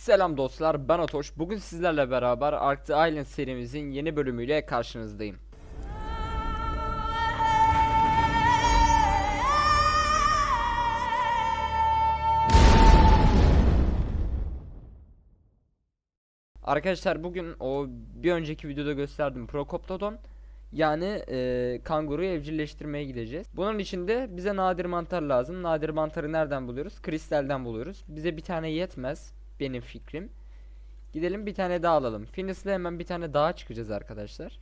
Selam dostlar ben Atoş. Bugün sizlerle beraber Ark the Island serimizin yeni bölümüyle karşınızdayım. Arkadaşlar bugün o bir önceki videoda gösterdim Prokoptodon yani e, kanguruyu evcilleştirmeye gideceğiz. Bunun için de bize nadir mantar lazım. Nadir mantarı nereden buluyoruz? Kristalden buluyoruz. Bize bir tane yetmez benim fikrim. Gidelim bir tane daha alalım. Finis'le hemen bir tane daha çıkacağız arkadaşlar.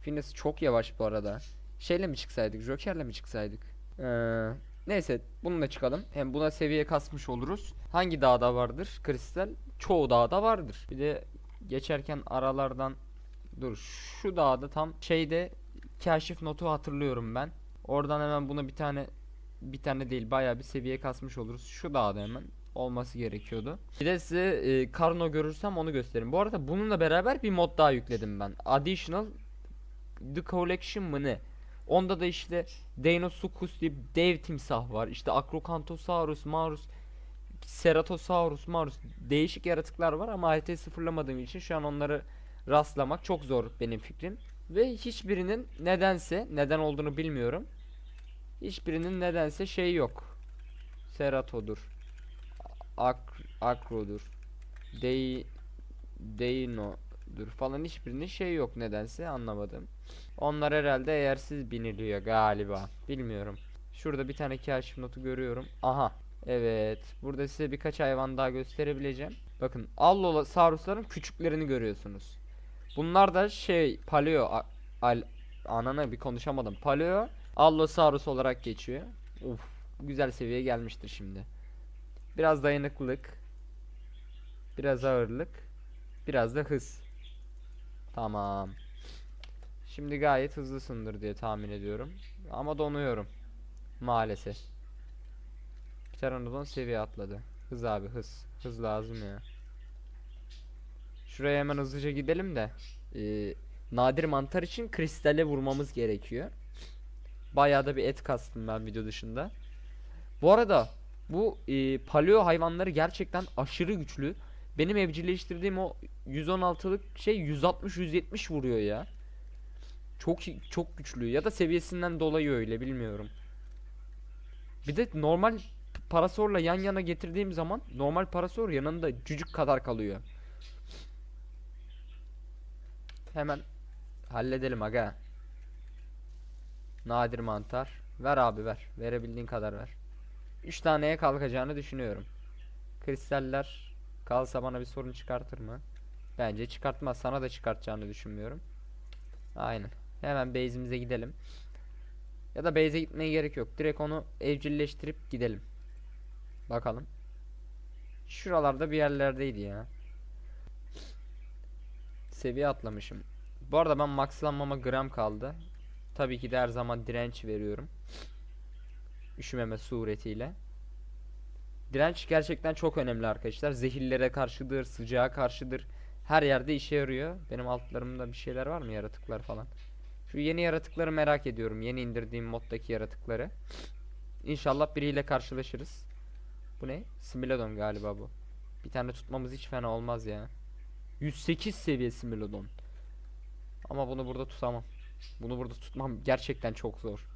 Finis çok yavaş bu arada. Şeyle mi çıksaydık? Joker'le mi çıksaydık? Ee, neyse bununla çıkalım. Hem buna seviye kasmış oluruz. Hangi dağda vardır kristal? Çoğu dağda vardır. Bir de geçerken aralardan dur şu dağda tam şeyde kaşif notu hatırlıyorum ben. Oradan hemen buna bir tane bir tane değil bayağı bir seviye kasmış oluruz. Şu dağda hemen olması gerekiyordu. Bir de size e, Karno görürsem onu göstereyim. Bu arada bununla beraber bir mod daha yükledim ben. Additional The Collection mı ne? Onda da işte Deinosuchus diye dev timsah var. İşte Acrocanthosaurus, Marus, Ceratosaurus, Marus değişik yaratıklar var ama haritayı sıfırlamadığım için şu an onları rastlamak çok zor benim fikrim. Ve hiçbirinin nedense neden olduğunu bilmiyorum. Hiçbirinin nedense şey yok. Ceratodur. Ak Akro'dur. Dei Deino'dur falan hiçbirinin şey yok nedense anlamadım. Onlar herhalde yersiz biniliyor galiba. Bilmiyorum. Şurada bir tane kaşif notu görüyorum. Aha. Evet. Burada size birkaç hayvan daha gösterebileceğim. Bakın Allosaurus'ların küçüklerini görüyorsunuz. Bunlar da şey paleo al anana bir konuşamadım. Paleo Allosaurus olarak geçiyor. Uf, güzel seviyeye gelmiştir şimdi. Biraz dayanıklılık, biraz ağırlık, biraz da hız. Tamam. Şimdi gayet hızlısındır diye tahmin ediyorum. Ama donuyorum. Maalesef. Pteranodon seviye atladı. Hız abi hız. Hız lazım ya. Şuraya hemen hızlıca gidelim de. Ee, nadir mantar için kristale vurmamız gerekiyor. Bayağı da bir et kastım ben video dışında. Bu arada bu e, paleo hayvanları gerçekten aşırı güçlü. Benim evcilleştirdiğim o 116'lık şey 160-170 vuruyor ya. Çok çok güçlü ya da seviyesinden dolayı öyle bilmiyorum. Bir de normal parasorla yan yana getirdiğim zaman normal parasor yanında cücük kadar kalıyor. Hemen halledelim aga. Nadir mantar. Ver abi ver. Verebildiğin kadar ver. 3 taneye kalkacağını düşünüyorum. Kristaller kalsa bana bir sorun çıkartır mı? Bence çıkartmaz. Sana da çıkartacağını düşünmüyorum. Aynen. Hemen base'imize gidelim. Ya da base'e gitmeye gerek yok. Direkt onu evcilleştirip gidelim. Bakalım. Şuralarda bir yerlerdeydi ya. Seviye atlamışım. Bu arada ben maxlanmama gram kaldı. Tabii ki de her zaman direnç veriyorum. Üşümeme suretiyle. Direnç gerçekten çok önemli arkadaşlar. Zehirlere karşıdır, sıcağa karşıdır. Her yerde işe yarıyor. Benim altlarımda bir şeyler var mı yaratıklar falan. Şu yeni yaratıkları merak ediyorum. Yeni indirdiğim moddaki yaratıkları. İnşallah biriyle karşılaşırız. Bu ne? Smilodon galiba bu. Bir tane tutmamız hiç fena olmaz ya. 108 seviye Smilodon. Ama bunu burada tutamam. Bunu burada tutmam gerçekten çok zor.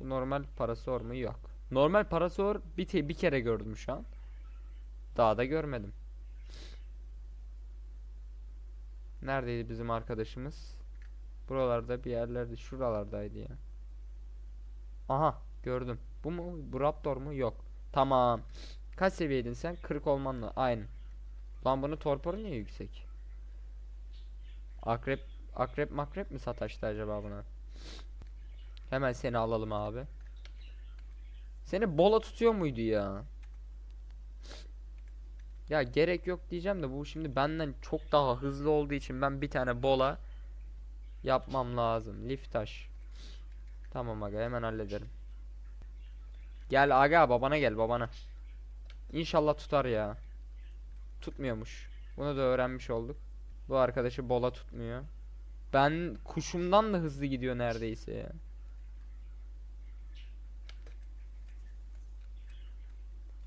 Bu normal parasor mu? Yok. Normal parasor bir, bir kere gördüm şu an. Daha da görmedim. Neredeydi bizim arkadaşımız? Buralarda bir yerlerde şuralardaydı ya. Aha gördüm. Bu mu? Bu Raptor mu? Yok. Tamam. Kaç seviyeydin sen? 40 olmanla. Aynı. Lan bunu torporu niye yüksek? Akrep akrep makrep mi sataştı acaba buna? Hemen seni alalım abi. Seni bola tutuyor muydu ya? Ya gerek yok diyeceğim de bu şimdi benden çok daha hızlı olduğu için ben bir tane bola yapmam lazım. Lif taş. Tamam aga hemen hallederim. Gel aga babana gel babana. İnşallah tutar ya. Tutmuyormuş. Bunu da öğrenmiş olduk. Bu arkadaşı bola tutmuyor. Ben kuşumdan da hızlı gidiyor neredeyse ya.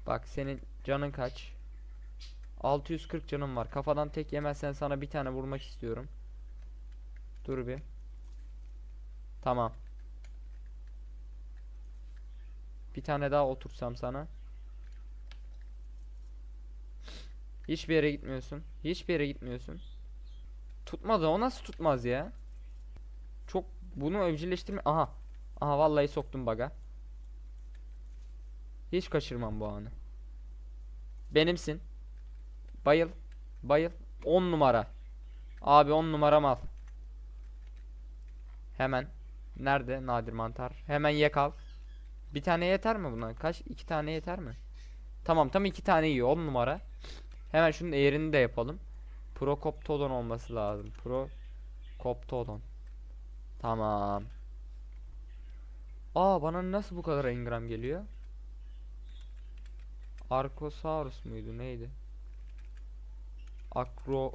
Bak senin Canın kaç? 640 canım var. Kafadan tek yemezsen sana bir tane vurmak istiyorum. Dur bir. Tamam. Bir tane daha otursam sana. Hiçbir yere gitmiyorsun. Hiçbir yere gitmiyorsun. Tutmadı. O nasıl tutmaz ya? Çok bunu evcilleştirme. Aha. Aha vallahi soktum baga. Hiç kaçırmam bu anı. Benimsin. Bayıl. Bayıl. 10 numara. Abi 10 numara mal. Hemen. Nerede nadir mantar? Hemen ye kal. Bir tane yeter mi buna? Kaç? İki tane yeter mi? Tamam tam iki tane yiyor 10 numara. Hemen şunun eğrini de yapalım. Prokoptodon olması lazım. Prokoptodon. Tamam. Aa bana nasıl bu kadar engram geliyor? Archosaurus muydu neydi? Akro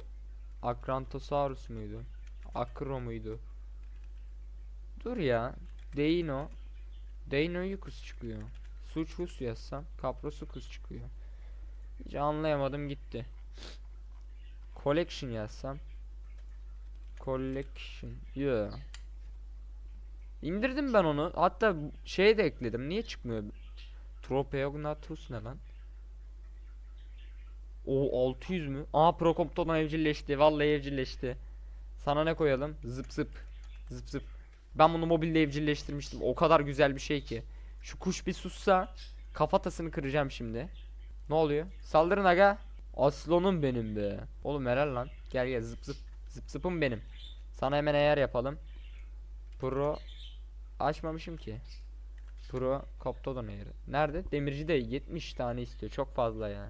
Akrantosaurus muydu? Akro muydu? Dur ya. Deino. Deino'yu kız çıkıyor. Suçhus yazsam Kaprosu kız çıkıyor. Hiç anlayamadım gitti. Collection yazsam Collection. Yeah. İndirdim ben onu. Hatta şey de ekledim. Niye çıkmıyor? Tropeognathus ne lan? O 600 mü? Aa Procompton evcilleşti. Vallahi evcilleşti. Sana ne koyalım? Zıp zıp. Zıp zıp. Ben bunu mobilde evcilleştirmiştim. O kadar güzel bir şey ki. Şu kuş bir sussa kafatasını kıracağım şimdi. Ne oluyor? Saldırın aga. Aslanım benim be. Oğlum helal lan. Gel gel zıp zıp. Zıp zıpım benim. Sana hemen eğer yapalım. Pro açmamışım ki. Pro Koptodon eğri. Nerede? Demirci de 70 tane istiyor. Çok fazla ya.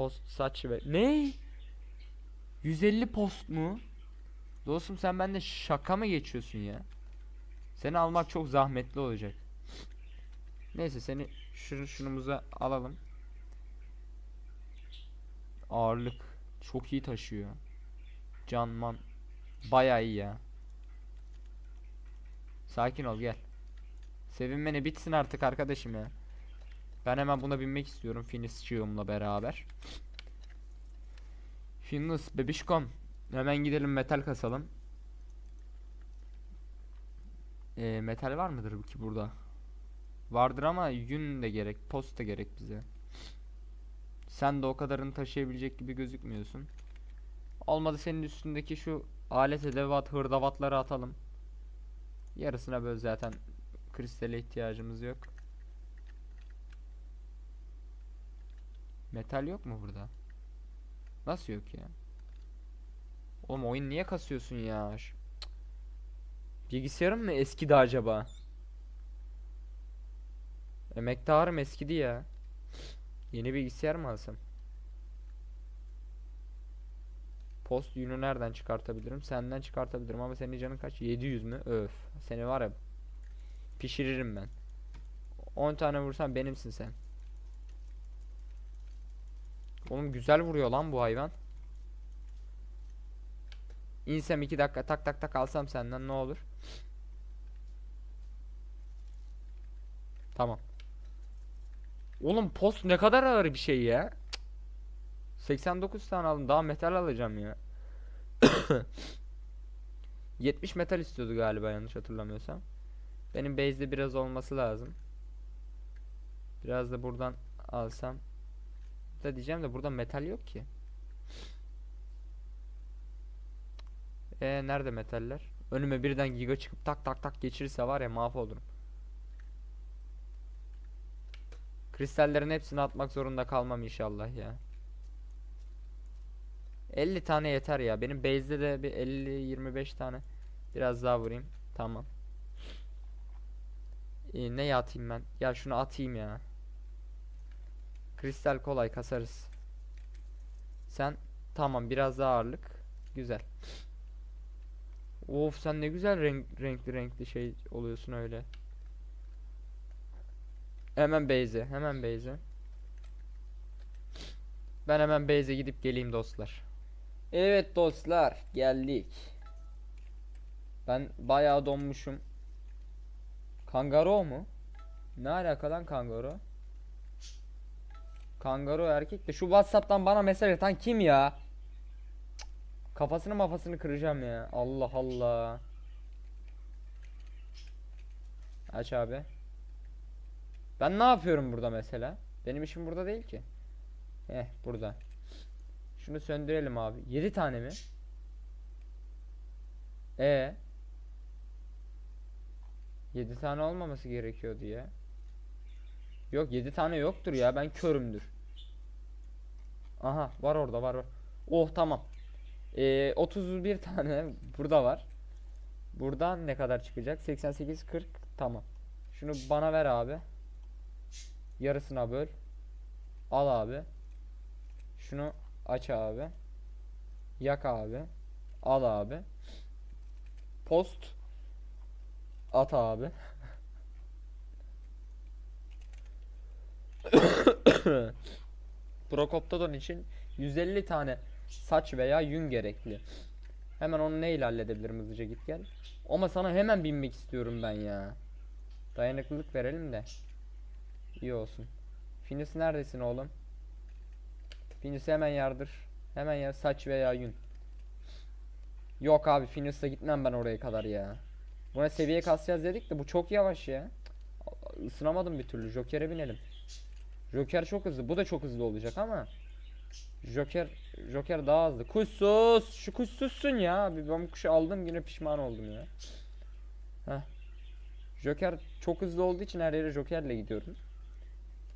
Post saç ve ne? 150 post mu? Dostum sen bende şaka mı geçiyorsun ya? Seni almak çok zahmetli olacak. Neyse seni şunu şunumuza alalım. Ağırlık çok iyi taşıyor. Canman bayağı iyi ya. Sakin ol gel. Sevinmeni bitsin artık arkadaşım ya. Ben hemen buna binmek istiyorum Finisçığımla beraber. Finis bebişkom. Hemen gidelim metal kasalım. Ee, metal var mıdır ki burada? Vardır ama yün de gerek, post da gerek bize. Sen de o kadarını taşıyabilecek gibi gözükmüyorsun. Olmadı senin üstündeki şu alet edevat hırdavatları atalım. Yarısına böl zaten kristale ihtiyacımız yok. Metal yok mu burada? Nasıl yok ya? Oğlum oyun niye kasıyorsun ya? Bilgisayarım mı eskidi acaba? Emektarım eskidi ya. Yeni bilgisayar mı alsam? Post yünü nereden çıkartabilirim? Senden çıkartabilirim ama senin canın kaç? 700 mü? Öf. Seni var ya pişiririm ben. 10 tane vursan benimsin sen. Oğlum güzel vuruyor lan bu hayvan. İnsem 2 dakika tak tak tak alsam senden ne olur? Tamam. Oğlum post ne kadar ağır bir şey ya. Cık. 89 tane aldım. Daha metal alacağım ya. 70 metal istiyordu galiba yanlış hatırlamıyorsam. Benim base'de biraz olması lazım. Biraz da buradan alsam. Da diyeceğim de burada metal yok ki. E nerede metaller? Önüme birden giga çıkıp tak tak tak geçirirse var ya mahvolurum. Kristallerin hepsini atmak zorunda kalmam inşallah ya. 50 tane yeter ya. Benim base'de de bir 50-25 tane. Biraz daha vurayım. Tamam. Ee, ne atayım ben? Ya şunu atayım ya. Kristal kolay kasarız. Sen tamam biraz daha ağırlık. Güzel. Of sen ne güzel renk, renkli renkli şey oluyorsun öyle. Hemen base'e, hemen base'e. Ben hemen base'e gidip geleyim dostlar. Evet dostlar, geldik. Ben bayağı donmuşum. Kangaro mu? Ne alaka lan kangaro? Kangaroo erkek de şu Whatsapp'tan bana mesaj atan kim ya? Kafasını mafasını kıracağım ya. Allah Allah. Aç abi. Ben ne yapıyorum burada mesela? Benim işim burada değil ki. Heh burada. Şunu söndürelim abi. 7 tane mi? E 7 tane olmaması gerekiyordu ya. Yok 7 tane yoktur ya ben körümdür. Aha var orada var var. Oh tamam. Ee, 31 tane burada var. Buradan ne kadar çıkacak? 88 40 tamam. Şunu bana ver abi. Yarısına böl. Al abi. Şunu aç abi. Yak abi. Al abi. Post. At abi. Prokoptodon için 150 tane saç veya yün gerekli. Hemen onu neyle halledebilirim hızlıca git gel. Ama sana hemen binmek istiyorum ben ya. Dayanıklılık verelim de. İyi olsun. Finis neredesin oğlum? Finis'i hemen yardır. Hemen ya saç veya yün. Yok abi Finis'le gitmem ben oraya kadar ya. Buna seviye kasacağız dedik de bu çok yavaş ya. Isınamadım bir türlü. Joker'e binelim. Joker çok hızlı. Bu da çok hızlı olacak ama. Joker Joker daha hızlı. Kuş sus. Şu kuş ya. Abi ben bu kuşu aldım yine pişman oldum ya. Heh. Joker çok hızlı olduğu için her yere Joker'le gidiyorum.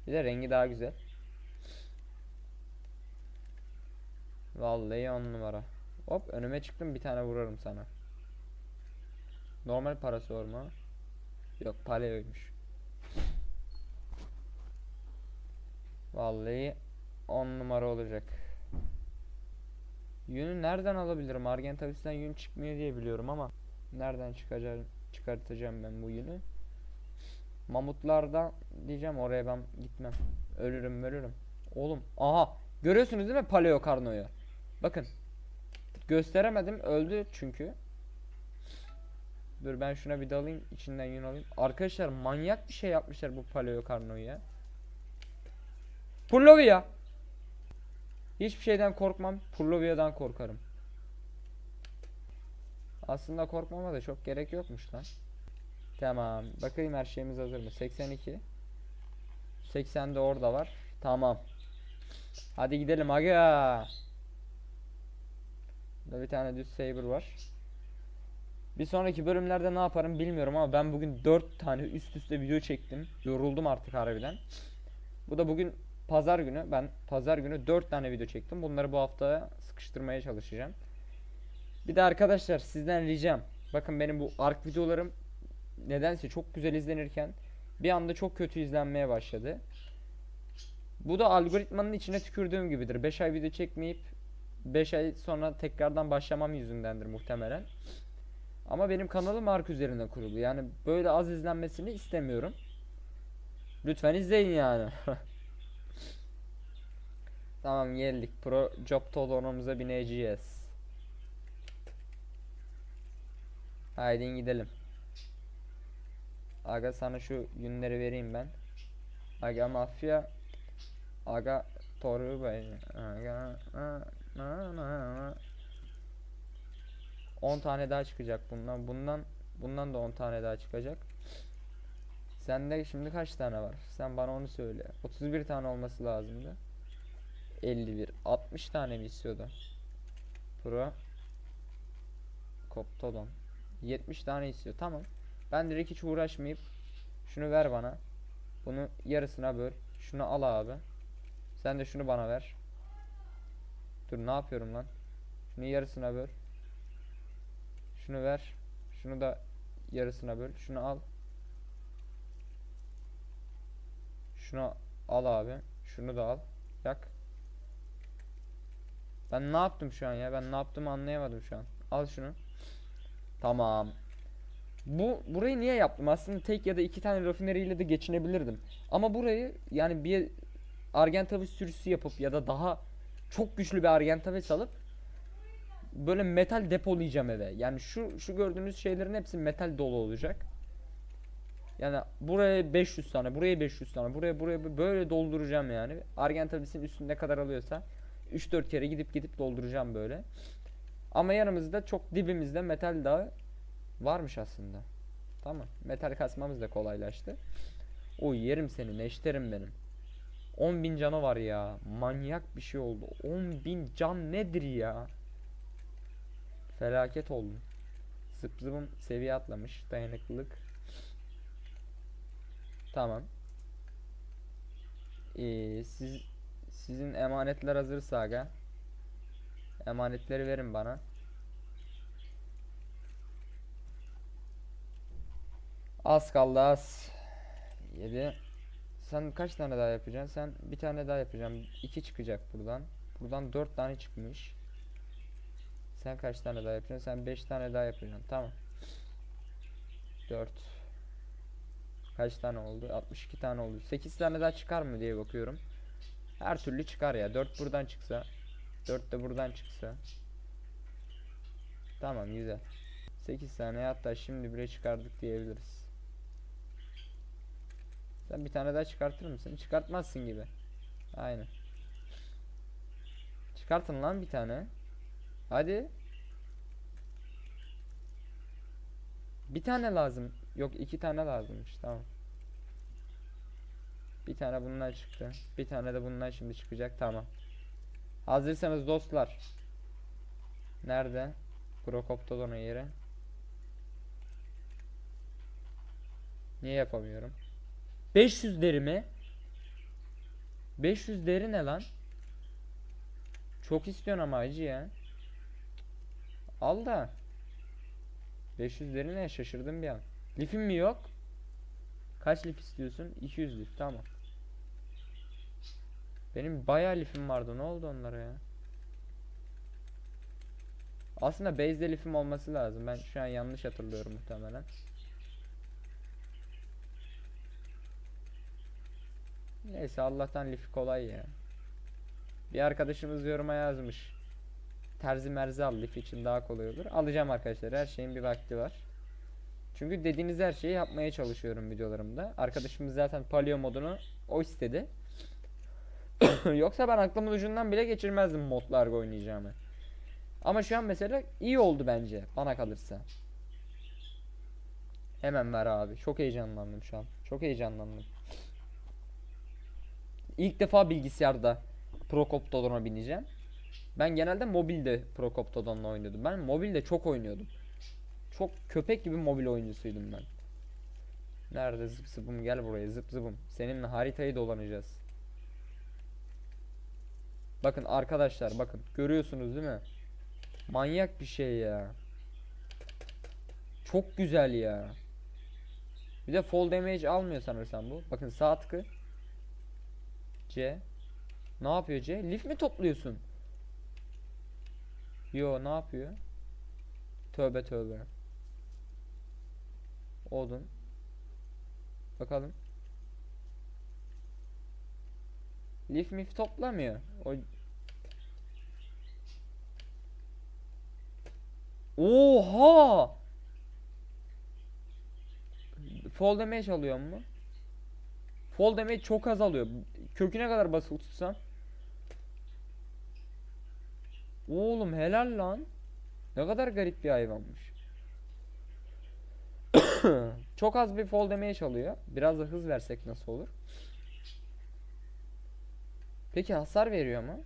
Bir de rengi daha güzel. Vallahi on numara. Hop önüme çıktım bir tane vurarım sana. Normal parası mu? Yok paleoymuş. Vallahi 10 numara olacak. Yünü nereden alabilirim? Argentavis'ten yün çıkmıyor diye biliyorum ama nereden çıkacağım çıkartacağım ben bu yünü? Mamutlarda diyeceğim oraya ben gitmem. Ölürüm ölürüm. Oğlum aha görüyorsunuz değil mi Paleo Karno'yu? Bakın. Gösteremedim öldü çünkü. Dur ben şuna bir dalayım içinden yün alayım. Arkadaşlar manyak bir şey yapmışlar bu Paleo Karno'yu ya. Purlovia. Hiçbir şeyden korkmam. Purlovia'dan korkarım. Aslında korkmama da çok gerek yokmuş lan. Tamam. Bakayım her şeyimiz hazır mı? 82. 80 de orada var. Tamam. Hadi gidelim aga. Burada bir tane düz saber var. Bir sonraki bölümlerde ne yaparım bilmiyorum ama ben bugün 4 tane üst üste video çektim. Yoruldum artık harbiden. Bu da bugün pazar günü. Ben pazar günü 4 tane video çektim. Bunları bu hafta sıkıştırmaya çalışacağım. Bir de arkadaşlar sizden ricam. Bakın benim bu ark videolarım nedense çok güzel izlenirken bir anda çok kötü izlenmeye başladı. Bu da algoritmanın içine tükürdüğüm gibidir. 5 ay video çekmeyip 5 ay sonra tekrardan başlamam yüzündendir muhtemelen. Ama benim kanalım ark üzerine kurulu. Yani böyle az izlenmesini istemiyorum. Lütfen izleyin yani. tamam geldik. Pro Job Tolonumuza bineceğiz. Haydi gidelim. Aga sana şu yünleri vereyim ben. Aga mafya. Aga toru bey. Aga na, na, na. 10 tane daha çıkacak bundan. Bundan bundan da 10 tane daha çıkacak. Sende şimdi kaç tane var? Sen bana onu söyle. 31 tane olması lazımdı. 51. 60 tane mi istiyordu? Pro Koptodon. 70 tane istiyor. Tamam. Ben direkt hiç uğraşmayıp şunu ver bana. Bunu yarısına böl. Şunu al abi. Sen de şunu bana ver. Dur ne yapıyorum lan? Şunu yarısına böl. Şunu ver. Şunu da yarısına böl. Şunu al. Şunu al abi. Şunu da al. Yak. Ben ne yaptım şu an ya? Ben ne yaptığımı anlayamadım şu an. Al şunu. Tamam. Bu burayı niye yaptım? Aslında tek ya da iki tane rafineriyle de geçinebilirdim. Ama burayı yani bir Argentavis sürüsü yapıp ya da daha çok güçlü bir Argentavis alıp böyle metal depolayacağım eve. Yani şu şu gördüğünüz şeylerin hepsi metal dolu olacak. Yani buraya 500 tane, buraya 500 tane, buraya buraya böyle dolduracağım yani. Argentavis'in üstünde kadar alıyorsa 3-4 kere gidip gidip dolduracağım böyle. Ama yanımızda çok dibimizde metal dağı varmış aslında. Tamam. Metal kasmamız da kolaylaştı. O yerim seni neşterim benim. 10.000 canı var ya. Manyak bir şey oldu. 10.000 can nedir ya? Felaket oldum. Zıp zıbım seviye atlamış. Dayanıklılık. Tamam. Ee, siz sizin emanetler hazırsa aga. Emanetleri verin bana. Az kaldı az. 7 Sen kaç tane daha yapacaksın? Sen bir tane daha yapacaksın. 2 çıkacak buradan. Buradan 4 tane çıkmış. Sen kaç tane daha yapacaksın? Sen 5 tane daha yapacaksın. Tamam. 4 Kaç tane oldu? 62 tane oldu. 8 tane daha çıkar mı diye bakıyorum. Her türlü çıkar ya. 4 buradan çıksa. 4 de buradan çıksa. Tamam güzel. 8 tane hatta şimdi bile çıkardık diyebiliriz. Sen bir tane daha çıkartır mısın? Çıkartmazsın gibi. Aynen. Çıkartın lan bir tane. Hadi. Bir tane lazım. Yok iki tane lazımmış. Tamam. Bir tane bundan çıktı. Bir tane de bundan şimdi çıkacak. Tamam. Hazırsanız dostlar. Nerede? Prokoptodon'un yeri. Niye yapamıyorum? 500 deri mi? 500 deri ne lan? Çok istiyorsun ama acı ya. Al da. 500 deri ne? Şaşırdım bir an. Lifin mi yok? Kaç lif istiyorsun? 200 lif tamam. Benim bayağı lifim vardı. Ne oldu onlara ya? Aslında base'de lifim olması lazım. Ben şu an yanlış hatırlıyorum muhtemelen. Neyse Allah'tan lifi kolay ya. Bir arkadaşımız yoruma yazmış. Terzi merzi al lif için daha kolay olur. Alacağım arkadaşlar. Her şeyin bir vakti var. Çünkü dediğiniz her şeyi yapmaya çalışıyorum videolarımda. Arkadaşımız zaten paleo modunu o istedi. Yoksa ben aklımın ucundan bile geçirmezdim modlarla oynayacağımı. Ama şu an mesela iyi oldu bence bana kalırsa. Hemen ver abi. Çok heyecanlandım şu an. Çok heyecanlandım. İlk defa bilgisayarda Procoptodon'a bineceğim. Ben genelde mobilde Procoptodon'la oynuyordum. Ben mobilde çok oynuyordum. Çok köpek gibi mobil oyuncusuydum ben. Nerede zıp zıpım gel buraya zıp zıpım. Seninle haritayı dolanacağız. Bakın arkadaşlar bakın görüyorsunuz değil mi? Manyak bir şey ya. Çok güzel ya. Bir de fall damage almıyor sanırsam bu. Bakın sağ tıkı. C. Ne yapıyor C? Lif mi topluyorsun? Yo ne yapıyor? Tövbe tövbe. Odun. Bakalım. Lif mif toplamıyor. O Oha! Fall damage alıyor mu? Fall damage çok az alıyor. Köküne kadar basılı tutsam. Oğlum helal lan. Ne kadar garip bir hayvanmış. çok az bir fall damage alıyor. Biraz da hız versek nasıl olur? Peki hasar veriyor mu?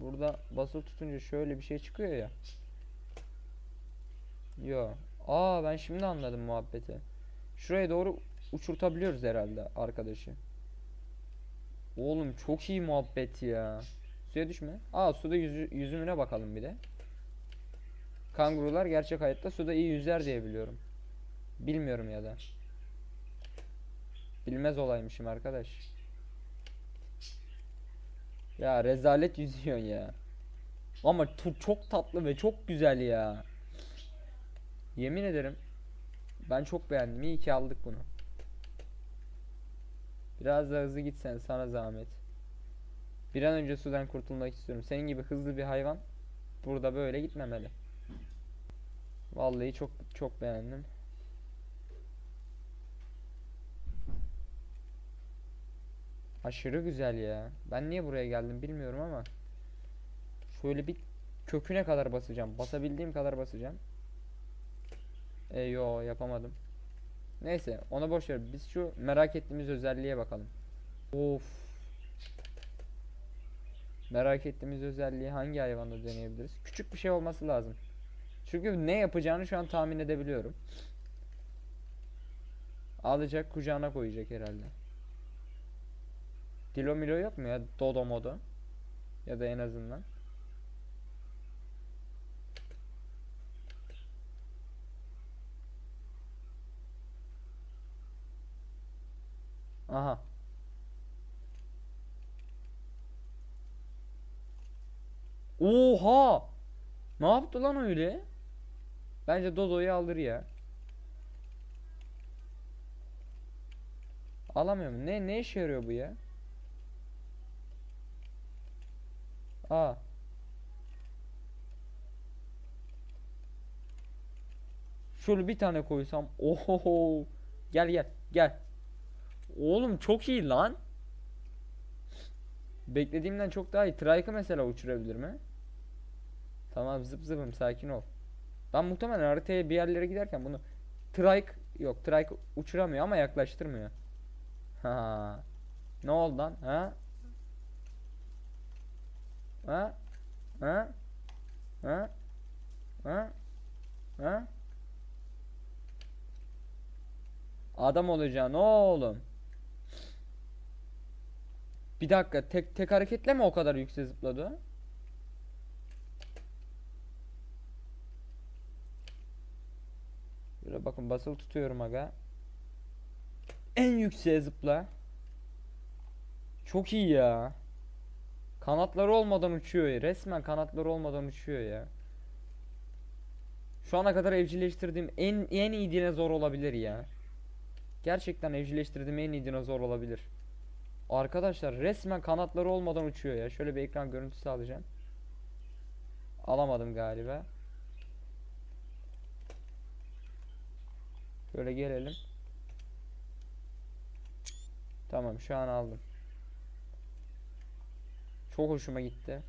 Burada basılı tutunca şöyle bir şey çıkıyor ya. Yo. Aa ben şimdi anladım muhabbeti. Şuraya doğru uçurtabiliyoruz herhalde arkadaşı. Oğlum çok iyi muhabbet ya. Suya düşme. Aa suda yüzü, yüzümüne bakalım bir de. Kangurular gerçek hayatta suda iyi yüzer diye biliyorum. Bilmiyorum ya da. Bilmez olaymışım arkadaş. Ya rezalet yüzüyorsun ya. Ama çok tatlı ve çok güzel ya. Yemin ederim. Ben çok beğendim. İyi ki aldık bunu. Biraz daha hızlı gitsen sana zahmet. Bir an önce sudan kurtulmak istiyorum. Senin gibi hızlı bir hayvan burada böyle gitmemeli. Vallahi çok çok beğendim. Aşırı güzel ya. Ben niye buraya geldim bilmiyorum ama. Şöyle bir köküne kadar basacağım. Basabildiğim kadar basacağım. E yo yapamadım. Neyse ona boş ver. Biz şu merak ettiğimiz özelliğe bakalım. Of. Merak ettiğimiz özelliği hangi hayvanda deneyebiliriz? Küçük bir şey olması lazım. Çünkü ne yapacağını şu an tahmin edebiliyorum. Alacak kucağına koyacak herhalde. Dilo Milo yok mu ya? Dodo modo. Ya da en azından. Aha. Oha! Ne yaptı lan öyle? Bence Dodo'yu alır ya. Alamıyorum. Ne ne işe yarıyor bu ya? Aa. Şöyle bir tane koysam. Oho. Gel gel gel. Oğlum çok iyi lan. Beklediğimden çok daha iyi. Trike'ı mesela uçurabilir mi? Tamam zıp zıpım sakin ol. Ben muhtemelen haritaya bir yerlere giderken bunu Trike yok Trike uçuramıyor ama yaklaştırmıyor. Ha. Ne oldu lan? Ha? Ha? Ha? Ha? Ha? Ha? Adam olacaksın oğlum. Bir dakika tek tek hareketle mi o kadar yüksek zıpladı? Böyle bakın basılı tutuyorum aga. En yükseğe zıpla. Çok iyi ya. Kanatları olmadan uçuyor ya. Resmen kanatları olmadan uçuyor ya. Şu ana kadar evcilleştirdiğim en en iyi dinozor olabilir ya. Gerçekten evcilleştirdiğim en iyi dinozor olabilir. Arkadaşlar resmen kanatları olmadan uçuyor ya. Şöyle bir ekran görüntüsü alacağım. Alamadım galiba. Şöyle gelelim. Tamam şu an aldım. Çok hoşuma gitti.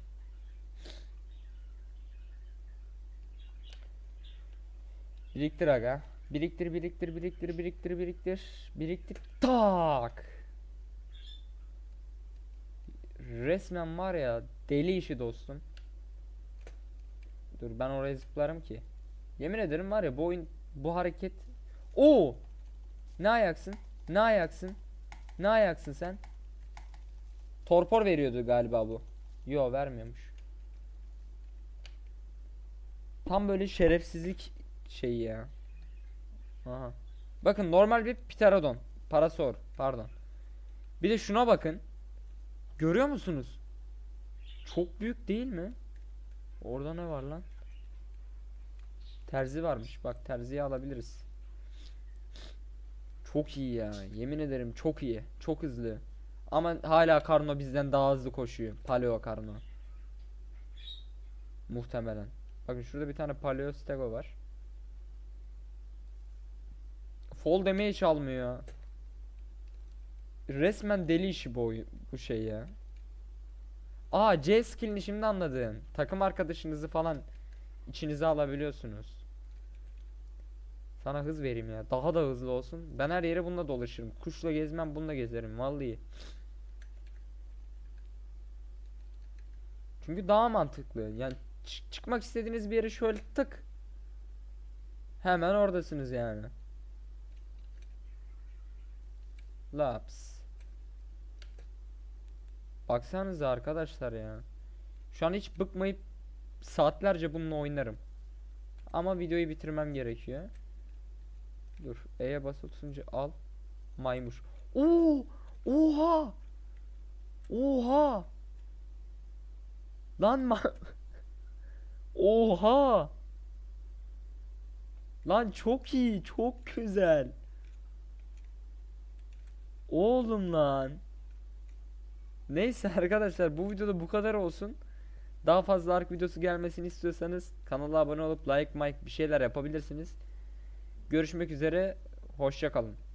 Biriktir aga. Biriktir biriktir biriktir biriktir biriktir. Biriktir. Tak. Resmen var ya deli işi dostum. Dur ben oraya zıplarım ki. Yemin ederim var ya bu oyun bu hareket. Oo! Ne ayaksın? Ne ayaksın? Ne ayaksın sen? Torpor veriyordu galiba bu. Yo vermiyormuş. Tam böyle şerefsizlik şeyi ya. Aha. Bakın normal bir pterodon. Parasor. Pardon. Bir de şuna bakın. Görüyor musunuz? Çok büyük değil mi? Orada ne var lan? Terzi varmış. Bak terziyi alabiliriz. Çok iyi ya. Yemin ederim çok iyi. Çok hızlı. Ama hala Karno bizden daha hızlı koşuyor. Paleo Karno. Muhtemelen. Bakın şurada bir tane Paleo Stego var. Fall damage almıyor. Resmen deli işi bu bu şey ya. Aa C skill'ini şimdi anladım. Takım arkadaşınızı falan içinize alabiliyorsunuz. Sana hız vereyim ya. Daha da hızlı olsun. Ben her yere bununla dolaşırım. Kuşla gezmem bununla gezerim vallahi. Çünkü daha mantıklı. Yani çı- çıkmak istediğiniz bir yere şöyle tık. Hemen oradasınız yani. Laps. Baksanıza arkadaşlar ya. Şu an hiç bıkmayıp saatlerce bununla oynarım. Ama videoyu bitirmem gerekiyor. Dur. E'ye basılı tutunca al. Maymuş. Oo! Oha! Oha! Lan ma Oha! Lan çok iyi, çok güzel. Oğlum lan. Neyse arkadaşlar bu videoda bu kadar olsun. Daha fazla ark videosu gelmesini istiyorsanız kanala abone olup like, like bir şeyler yapabilirsiniz. Görüşmek üzere. Hoşça kalın.